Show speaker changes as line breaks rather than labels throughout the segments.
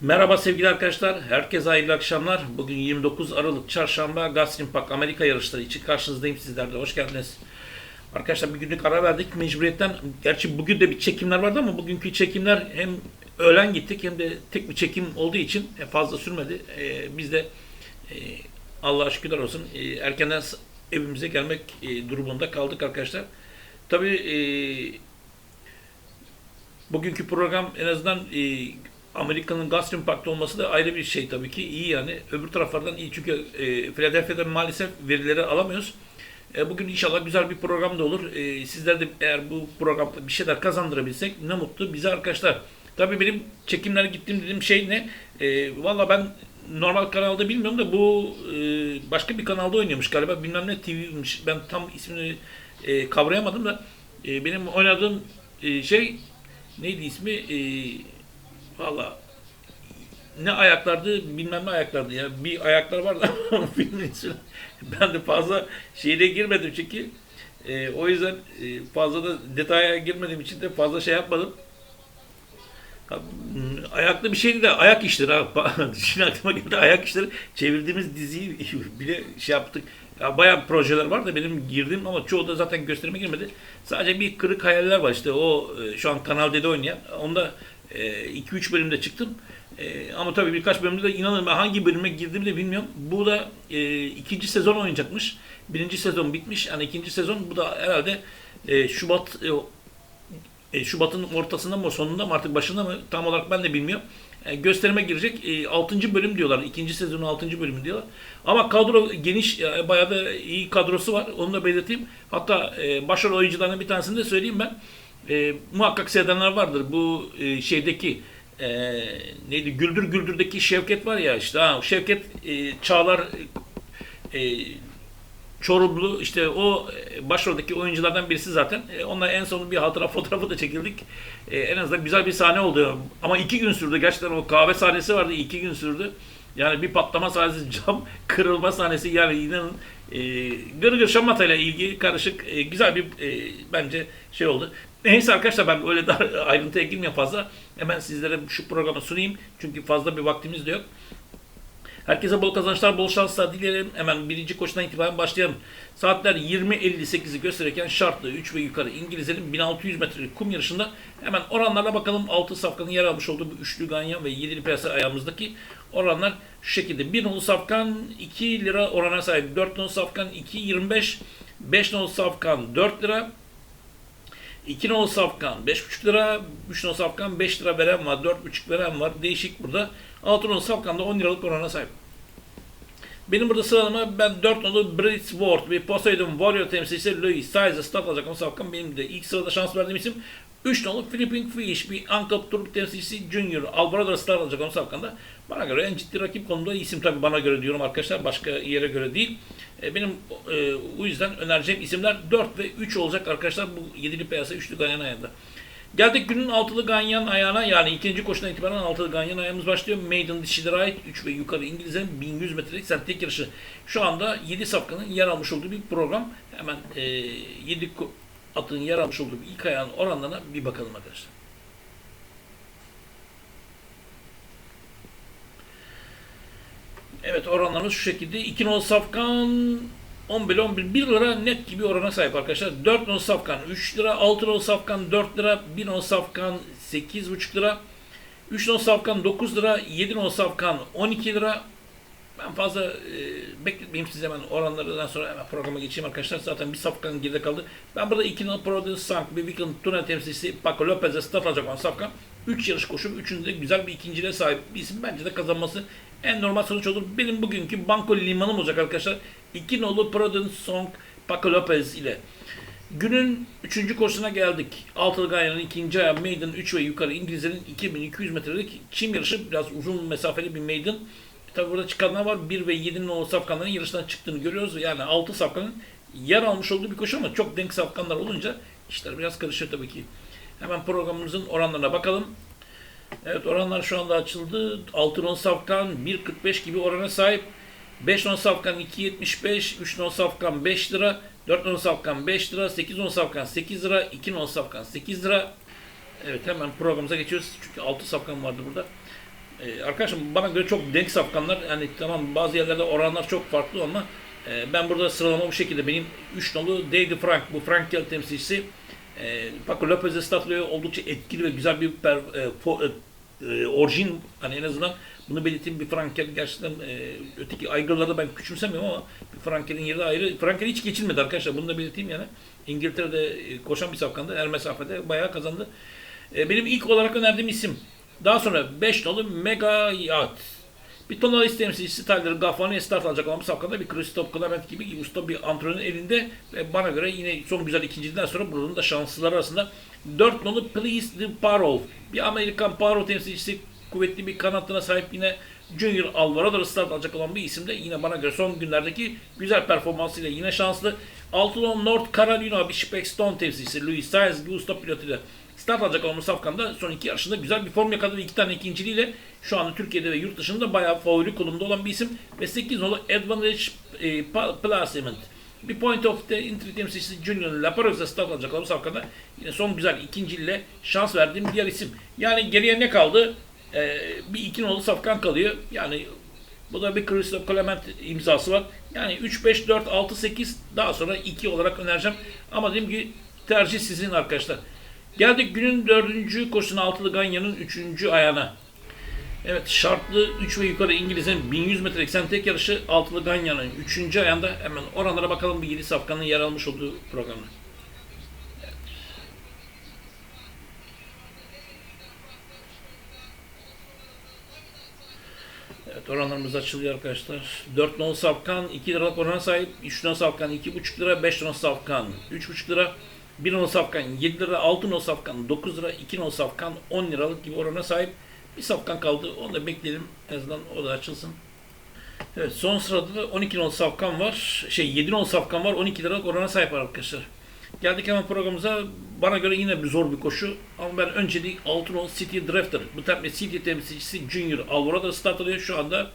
Merhaba sevgili arkadaşlar. Herkese hayırlı akşamlar. Bugün 29 Aralık Çarşamba Gazprom Park Amerika yarışları için karşınızdayım sizlerle. Hoş geldiniz. Arkadaşlar bir günlük ara verdik mecburiyetten. Gerçi bugün de bir çekimler vardı ama bugünkü çekimler hem öğlen gittik hem de tek bir çekim olduğu için fazla sürmedi. Ee, biz de e, Allah'a şükürler olsun e, erkenden evimize gelmek e, durumunda kaldık arkadaşlar. Tabii e, bugünkü program en azından e, Amerika'nın Gazprom Park'ta olması da ayrı bir şey tabii ki. iyi yani. Öbür taraflardan iyi çünkü e, Philadelphia'da maalesef verileri alamıyoruz. E, bugün inşallah güzel bir program da olur. E, sizler de eğer bu programda bir şeyler kazandırabilsek ne mutlu bize arkadaşlar. Tabii benim çekimlere gittiğim dediğim şey ne? E, Valla ben normal kanalda bilmiyorum da bu e, başka bir kanalda oynuyormuş galiba. Bilmem ne TV'ymiş. Ben tam ismini e, kavrayamadım da e, benim oynadığım e, şey neydi ismi? E, Valla ne ayaklardı bilmem ne ayaklardı ya. Bir ayaklar vardı ama filmin ismi. Ben de fazla şeyine girmedim çünkü. E, o yüzden e, fazla da detaya girmediğim için de fazla şey yapmadım. Ayaklı bir şeydi de ayak işleri ha. Şimdi aklıma geldi ayak işleri. Çevirdiğimiz diziyi bile şey yaptık. Ya bayağı projeler var da benim girdiğim ama çoğu da zaten gösterime girmedi. Sadece bir kırık hayaller var işte o e, şu an Kanal D'de oynayan. Onda 2-3 bölümde çıktım. E, ama tabii birkaç bölümde de inanın ben hangi bölüme girdiğimi de bilmiyorum. Bu da e, ikinci sezon oynayacakmış. Birinci sezon bitmiş. Yani ikinci sezon bu da herhalde e, Şubat e, e, Şubat'ın ortasında mı sonunda mı artık başında mı tam olarak ben de bilmiyorum. E, gösterime girecek. E, 6. bölüm diyorlar. İkinci sezonun 6. bölümü diyorlar. Ama kadro geniş, e, bayağı da iyi kadrosu var. Onu da belirteyim. Hatta e, başrol oyuncularından bir tanesini de söyleyeyim ben. E, muhakkak seyredenler vardır. Bu e, şeydeki e, neydi? Güldür Güldür'deki Şevket var ya işte. Ha, Şevket e, Çağlar e, Çorumlu işte o e, başroldeki oyunculardan birisi zaten. E, onunla en son bir hatıra fotoğrafı da çekildik. E, en azından güzel bir sahne oldu. Ama iki gün sürdü. Gerçekten o kahve sahnesi vardı. iki gün sürdü. Yani bir patlama sahnesi, cam kırılma sahnesi yani inanın e, gırgır şamata ile ilgili karışık e, güzel bir e, bence şey oldu. Neyse arkadaşlar ben öyle daha ayrıntıya girmeyeyim fazla. Hemen sizlere şu programı sunayım. Çünkü fazla bir vaktimiz de yok. Herkese bol kazançlar, bol şanslar dilerim. Hemen birinci koşudan itibaren başlayalım. Saatler 20.58'i gösterirken şartlı 3 ve yukarı İngilizlerin 1600 metrelik kum yarışında hemen oranlarla bakalım. 6 safkanın yer almış olduğu bu üçlü ganyan ve 7'li piyasa ayağımızdaki oranlar şu şekilde. 1 nolu safkan 2 lira orana sahip. 4 nolu safkan 2.25. 5 nolu safkan 4 lira. 2 nolu safkan 5,5 lira, 3 nolu safkan 5 lira veren var, 4,5 veren var. Değişik burada. 6 nolu safkan da 10 liralık orana sahip. Benim burada sıralama ben 4 nolu Brits Ward ve Poseidon Warrior temsilcisi Louis Size start alacak ama safkan benim de ilk sırada şans verdiğim isim 3 nolu Philippine Fish bir Uncle Turk temsilcisi Junior Alvarado start alacak ama safkan da bana göre en ciddi rakip konumda isim tabi bana göre diyorum arkadaşlar başka yere göre değil. E, benim e, o yüzden önereceğim isimler 4 ve 3 olacak arkadaşlar bu 7'li piyasa 3'lü ganyan ayağında. Geldik günün altılı ganyan ayağına yani ikinci koşudan itibaren altılı ganyan ayağımız başlıyor. Maiden dişilere ait 3 ve yukarı İngilizlerin 1100 metrelik sentetik yarışı. Şu anda 7 safkanın yer almış olduğu bir program. Hemen e, 7 ko- atın yer almış olduğu ilk ayağın oranlarına bir bakalım arkadaşlar. Evet oranlarımız şu şekilde. 2 nol safkan 11 11 1 lira net gibi orana sahip arkadaşlar. 4 nol safkan 3 lira, 6 nol safkan 4 lira, 1 nol safkan 8,5 lira, 3 nol safkan 9 lira, 7 nol safkan 12 lira. Ben fazla e, bekletmeyeyim size hemen oranlardan sonra hemen programa geçeyim arkadaşlar. Zaten bir safkan geride kaldı. Ben burada 2 nol Prudence Sank, bir Weekend Tuna temsilcisi Paco Lopez'e start alacak olan safkan. 3 yarış koşup 3'ünde de güzel bir ikinciliğe sahip bir isim. Bence de kazanması en normal sonuç olur. Benim bugünkü banko limanım olacak arkadaşlar. 2 nolu Prudence Song Paco Lopez ile. Günün 3. koşusuna geldik. Altılı Ganyan'ın ikinci ayağı Maiden 3 ve yukarı İngilizlerin 2200 metrelik çim yarışı. Biraz uzun mesafeli bir Maiden. Tabi burada çıkanlar var. 1 ve 7'nin o safkanların yarıştan çıktığını görüyoruz. Yani 6 safkanın yer almış olduğu bir koşu ama çok denk safkanlar olunca işler biraz karışıyor tabii ki. Hemen programımızın oranlarına bakalım. Evet oranlar şu anda açıldı. 6 non safkan 1.45 gibi orana sahip. 5 non safkan 2.75, 3 non safkan 5 lira, 4 non safkan 5 lira, 8 non safkan 8 lira, 2 non safkan 8 lira. Evet hemen programımıza geçiyoruz. Çünkü 6 safkan vardı burada. E, arkadaşım bana göre çok denk safkanlar. Yani tamam bazı yerlerde oranlar çok farklı ama e, ben burada sıralama bu şekilde. Benim 3 nolu David Frank, bu Frank Kel temsilcisi. E, Paco Lopez'e statlıyor. Oldukça etkili ve güzel bir per, e, fo, e, e, orijin hani en azından bunu belirteyim bir Frankel gerçekten e, öteki aygırlarda ben küçümsemiyorum ama bir Frankel'in yeri ayrı. Frankel hiç geçilmedi arkadaşlar bunu da belirteyim yani. İngiltere'de e, koşan bir safkandı. Her mesafede bayağı kazandı. E, benim ilk olarak önerdiğim isim. Daha sonra 5 nolu Mega Yacht. Bir tonalist temsilcisi Tyler Gaffani'ye start alacak bu safkada bir Christoph Clement gibi usta bir antrenörün elinde ve bana göre yine son güzel ikinciden sonra buranın da şanslılar arasında 4 nolu Please the Parov. Bir Amerikan Parov temsilcisi kuvvetli bir kanatına sahip yine Junior Alvarado'da start alacak olan bir isim de yine bana göre son günlerdeki güzel performansıyla yine şanslı. 6 nolu North Carolina bir Spec Stone temsilcisi Louis Saez gibi usta pilotuyla start alacak olan Safkan'da son iki yarışında güzel bir form yakaladı. iki tane ikinciliğiyle şu anda Türkiye'de ve yurt dışında bayağı favori konumda olan bir isim. Ve 8 nolu Advantage e, Placement. Bir point of the entry temsilcisi Junior Laparos'a start alacak olan Safkan'da yine son güzel ikinciliğiyle şans verdiğim diğer isim. Yani geriye ne kaldı? Ee, bir iki nolu Safkan kalıyor. Yani bu da bir Christoph Clement imzası var. Yani 3, 5, 4, 6, 8 daha sonra 2 olarak önereceğim. Ama dediğim gibi tercih sizin arkadaşlar. Geldik günün dördüncü koşusuna altılı Ganya'nın üçüncü ayağına. Evet şartlı 3 ve yukarı İngiliz'in 1100 metre eksen tek yarışı altılı Ganya'nın üçüncü ayağında hemen oranlara bakalım bir 7 safkanın yer almış olduğu programda. Evet oranlarımız açılıyor arkadaşlar. 4 non safkan 2 liralık orana sahip. 3 non safkan 2,5 lira. 5 non safkan 3,5 lira. 1 non safkan 7 lira. 6 non safkan 9 lira. 2 non safkan 10 liralık gibi orana sahip. Bir safkan kaldı. Onu da bekleyelim. En azından o da açılsın. Evet son sırada da 12 non safkan var. Şey 7 non safkan var. 12 liralık orana sahip arkadaşlar. Geldik hemen programımıza. Bana göre yine bir zor bir koşu. Ama ben önceliği Altınol City Drafter. Bu tabi City temsilcisi Junior Alvarado start alıyor. Şu anda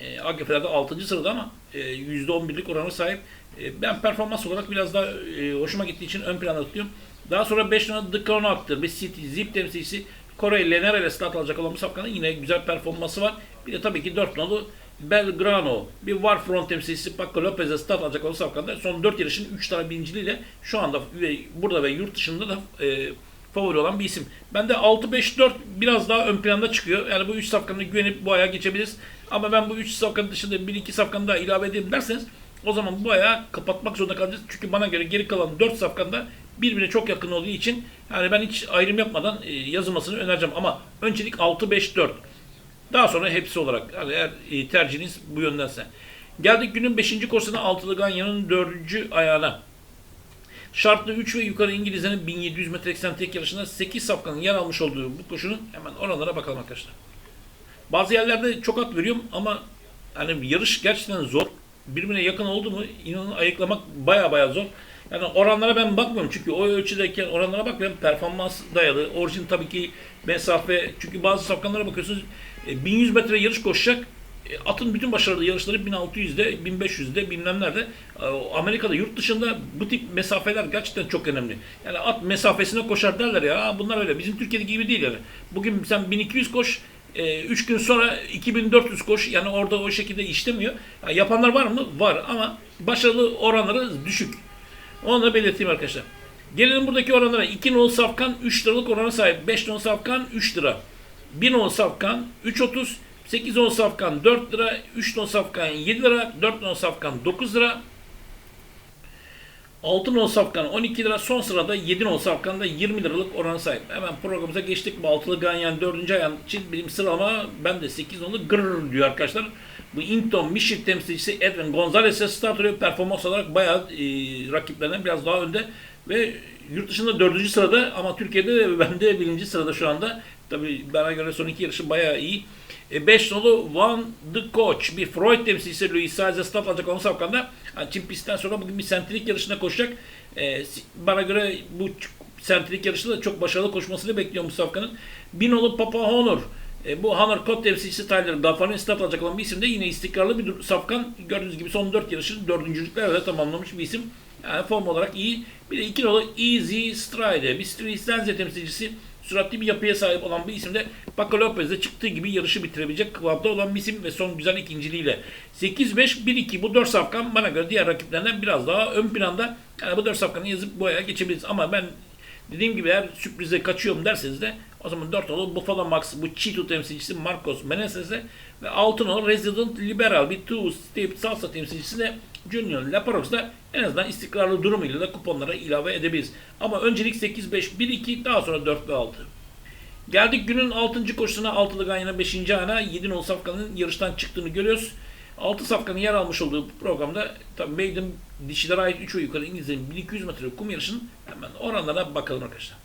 e, AGF'lerde 6. sırada ama e, %11'lik oranı sahip. E, ben performans olarak biraz daha e, hoşuma gittiği için ön planda tutuyorum. Daha sonra 5 numaralı The Crown Actor ve City Zip temsilcisi Kore Lenera ile start alacak olan bu safkanın yine güzel performansı var. Bir de tabii ki 4 numaralı Belgrano, bir Warfront temsilcisi Paco Lopez'e start alacak olan safkanda son 4 yarışın 3 tane birinciliğiyle şu anda ve burada ve yurt dışında da e, favori olan bir isim. Ben de 6-5-4 biraz daha ön planda çıkıyor. Yani bu 3 safkanına güvenip bu ayağa geçebiliriz. Ama ben bu 3 safkanın dışında 1-2 safkanı daha ilave edeyim derseniz o zaman bu ayağı kapatmak zorunda kalacağız. Çünkü bana göre geri kalan 4 safkanda birbirine çok yakın olduğu için yani ben hiç ayrım yapmadan e, yazılmasını önereceğim. Ama öncelik 6-5-4. Daha sonra hepsi olarak yani eğer e, tercihiniz bu yöndense. Geldik günün 5. korsuna altılı Ganya'nın 4. ayağına. Şartlı 3 ve yukarı İngilizlerin 1700 metre eksen yarışında 8 safkanın yer almış olduğu bu koşunun hemen oranlara bakalım arkadaşlar. Bazı yerlerde çok at veriyorum ama hani yarış gerçekten zor. Birbirine yakın oldu mu inanın ayıklamak baya baya zor. Yani oranlara ben bakmıyorum çünkü o ölçüdeyken oranlara bakmıyorum. Performans dayalı. Orijin tabii ki mesafe. Çünkü bazı safkanlara bakıyorsunuz 1100 metre yarış koşacak. E, Atın bütün başarılı yarışları 1600'de, 1500'de bilmem nerede. E, Amerika'da yurt dışında bu tip mesafeler gerçekten çok önemli. Yani at mesafesine koşar derler ya. Bunlar öyle. Bizim Türkiye'de gibi değil yani. Bugün sen 1200 koş, 3 gün sonra 2400 koş. Yani orada o şekilde işlemiyor. Yani yapanlar var mı? Var ama başarılı oranları düşük. Onu da belirteyim arkadaşlar. Gelelim buradaki oranlara. 2 nol safkan 3 liralık orana sahip. 5 nol safkan 3 lira. 1 nol safkan 3.30. 8 nol safkan 4 lira. 3 nol safkan 7 lira. 4 nol safkan 9 lira. 6 nol safkan 12 lira. Son sırada 7 nol safkan da 20 liralık orana sahip. Hemen programımıza geçtik. Bu altılı ganyan 4. ayağın için benim sıralama ben de 8 nolu gırr diyor arkadaşlar. Bu Inton Mişit temsilcisi Edwin Gonzalez'e alıyor. Performans olarak bayağı e, rakiplerinden biraz daha önde. Ve yurt dışında 4. sırada ama Türkiye'de ben de 1. sırada şu anda. Tabii bana göre son iki yarışı bayağı iyi. 5 e, nolu Van the Coach bir Freud temsilcisi Luis Saez'e start alacak onun safkanda. Yani Çin pistten sonra bugün bir sentrik yarışına koşacak. E, bana göre bu sentrik yarışında da çok başarılı koşmasını bekliyorum bu safkanın. 1 nolu Papa Honor e, bu Honor Code temsilcisi Tyler Gaffar'ın start alacak olan bir isim de yine istikrarlı bir safkan. Gördüğünüz gibi son 4 yarışı dördüncülüklerle tamamlamış bir isim. Yani form olarak iyi. Bir de iki nolu Easy Stride. Bir Street temsilcisi süratli bir yapıya sahip olan bir isim de Paco Lopez'de çıktığı gibi yarışı bitirebilecek kıvamda olan bir isim ve son güzel ikinciliğiyle. 8-5-1-2 bu 4 safkan bana göre diğer rakiplerinden biraz daha ön planda. Yani bu 4 safkanı yazıp boyaya geçebiliriz. Ama ben dediğim gibi eğer sürprize kaçıyorum derseniz de o zaman 4 olur Buffalo Max bu Cheeto temsilcisi Marcos Menezes'e ve 6 olur Resident Liberal bir Two Step Salsa temsilcisi de Junior Laparox'da en azından istikrarlı durumuyla da kuponlara ilave edebiliriz. Ama öncelik 8-5-1-2 daha sonra 4 ve 6. Geldik günün 6. koşusuna 6'lı Ganyan'a 5. ana 7 nol safkanın yarıştan çıktığını görüyoruz. 6 safkanın yer almış olduğu bu programda tabii Maiden dişilere ait 3 yukarı İngilizlerin 1200 metre kum yarışının hemen oranlarına bakalım arkadaşlar.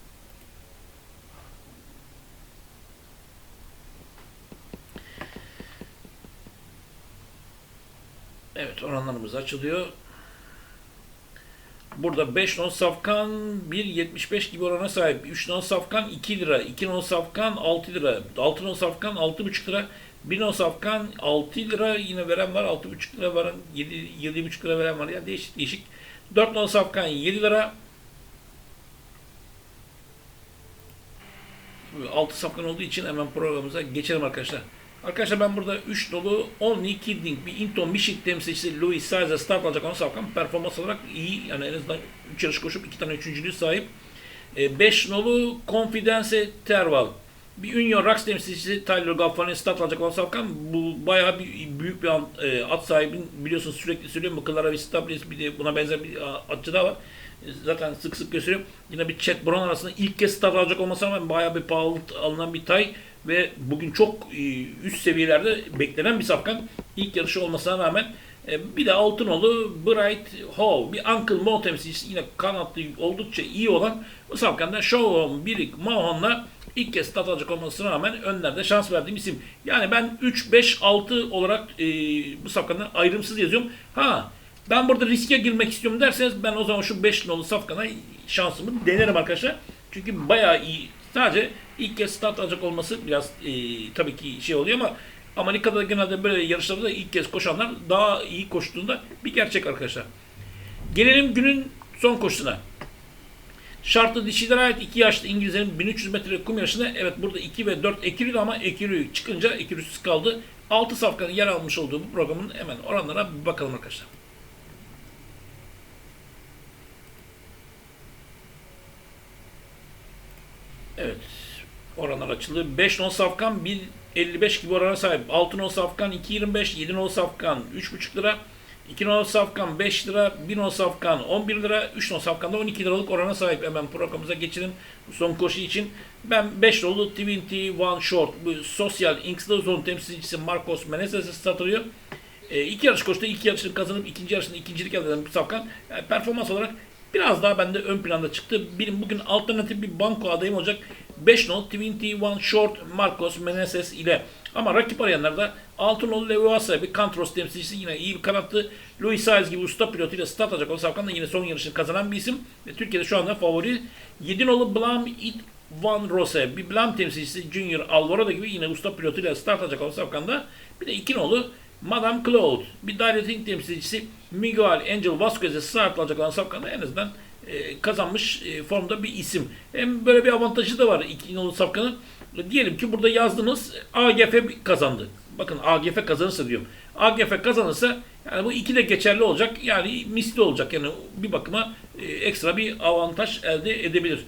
Evet oranlarımız açılıyor. Burada 5 non safkan 1.75 gibi orana sahip. 3 non safkan 2 lira. 2 non safkan 6 lira. 6 non safkan 6.5 lira. 1 non safkan 6 lira yine veren var. 6.5 lira veren 7, 7.5 lira veren var. Ya değişik değişik. 4 non safkan 7 lira. 6 safkan olduğu için hemen programımıza geçelim arkadaşlar. Arkadaşlar ben burada 3 dolu Only Kidding bir Inton Michigan temsilcisi Louis Sizer start alacak onu safkan performans olarak iyi. Yani en azından 3 yarış koşup 2 tane üçüncülüğü sahip. 5 nolu Confidence Terval. Bir Union Rocks temsilcisi Tyler Gaffani start alacak olan safkan. Bu bayağı bir büyük bir an, e, at sahibi biliyorsunuz sürekli söylüyorum. Bu Clara Vistablis bir de buna benzer bir atçı daha var. E, Zaten sık sık gösteriyorum. Yine bir Chet Brown arasında ilk kez start alacak olmasına rağmen bayağı bir pahalı alınan bir tay ve bugün çok e, üst seviyelerde beklenen bir safkan. İlk yarışı olmasına rağmen e, bir de Altınoğlu Bright Hall, bir Uncle Mo temsilcisi yine kanatlı oldukça iyi olan bu safkanda Show Birik Mahon'la ilk kez start alacak olmasına rağmen önlerde şans verdiğim isim. Yani ben 3, 5, 6 olarak e, bu safkandan ayrımsız yazıyorum. Ha ben burada riske girmek istiyorum derseniz ben o zaman şu 5 nolu safkana şansımı denerim arkadaşlar. Çünkü bayağı iyi. Sadece ilk kez start alacak olması biraz e, tabii ki şey oluyor ama Amerika'da genelde böyle yarışlarda ilk kez koşanlar daha iyi koştuğunda bir gerçek arkadaşlar. Gelelim günün son koşusuna. Şartlı dişilere ait 2 yaşlı İngilizlerin 1300 metre kum yarışında evet burada 2 ve 4 ekürüydü ama ekürü çıkınca ekürüsüz kaldı. 6 safkanın yer almış olduğu bu programın hemen oranlara bir bakalım arkadaşlar. Evet. Oranlar açıldı. 5 non safkan 1.55 gibi orana sahip. 6 non safkan 2.25, 7 non safkan 3.5 lira. 2 non safkan 5 lira, 1 non safkan 11 lira, 3 non safkan da 12 liralık orana sahip. Hemen programımıza geçelim son koşu için. Ben 5 nolu 21 Short, bu sosyal Inks'da temsilcisi Marcos Menezes'e satılıyor. E, iki yarış koştu. iki yarışını kazanıp ikinci yarışında ikincilik elde eden safkan. Yani performans olarak biraz daha bende ön planda çıktı. Benim bugün alternatif bir banko adayım olacak. 5 not 21 short Marcos Meneses ile. Ama rakip arayanlar da 6 nolu Levuasa bir Kantros temsilcisi yine iyi bir kanattı. Louis Saez gibi usta pilotuyla start alacak olan Savkan da yine son yarışını kazanan bir isim. Ve Türkiye'de şu anda favori 7 nolu Blam It Van Rose bir Blam temsilcisi Junior Alvarado gibi yine usta pilotuyla start alacak olan Savkan'da bir de 2 nolu Madame Claude bir Directing temsilcisi Miguel Angel Vasquez'e start alacak olan Savkan'da en azından e, kazanmış e, formda bir isim. Hem böyle bir avantajı da var iki nolu safkanın. Diyelim ki burada yazdınız AGF kazandı. Bakın AGF kazanırsa diyorum. AGF kazanırsa yani bu iki de geçerli olacak. Yani misli olacak. Yani bir bakıma e, ekstra bir avantaj elde edebilir.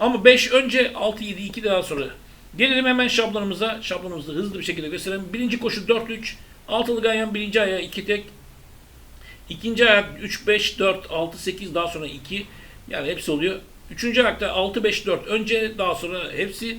Ama 5 önce 6 7 2 daha sonra. Gelelim hemen şablonumuza. Şablonumuzu hızlı bir şekilde gösterelim. Birinci koşu 4-3. Altılı ganyan birinci ayağı 2 tek. İkinci ayak 3, 5, 4, 6, 8 daha sonra 2. Yani hepsi oluyor. Üçüncü ayakta 6, 5, 4 önce daha sonra hepsi.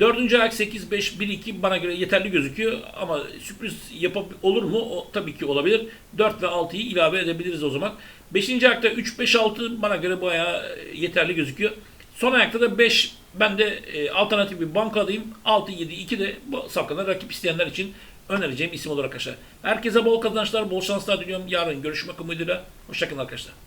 Dördüncü ayak 8, 5, 1, 2 bana göre yeterli gözüküyor. Ama sürpriz yapıp olur mu? O, tabii ki olabilir. 4 ve 6'yı ilave edebiliriz o zaman. Beşinci ayakta 3, 5, 6 bana göre bayağı yeterli gözüküyor. Son ayakta da 5 ben de e, alternatif bir banka adayım. 6, 7, 2 de bu safkada rakip isteyenler için önereceğim isim olarak arkadaşlar. Herkese bol kazançlar, bol şanslar diliyorum. Yarın görüşmek umuduyla. Hoşçakalın arkadaşlar.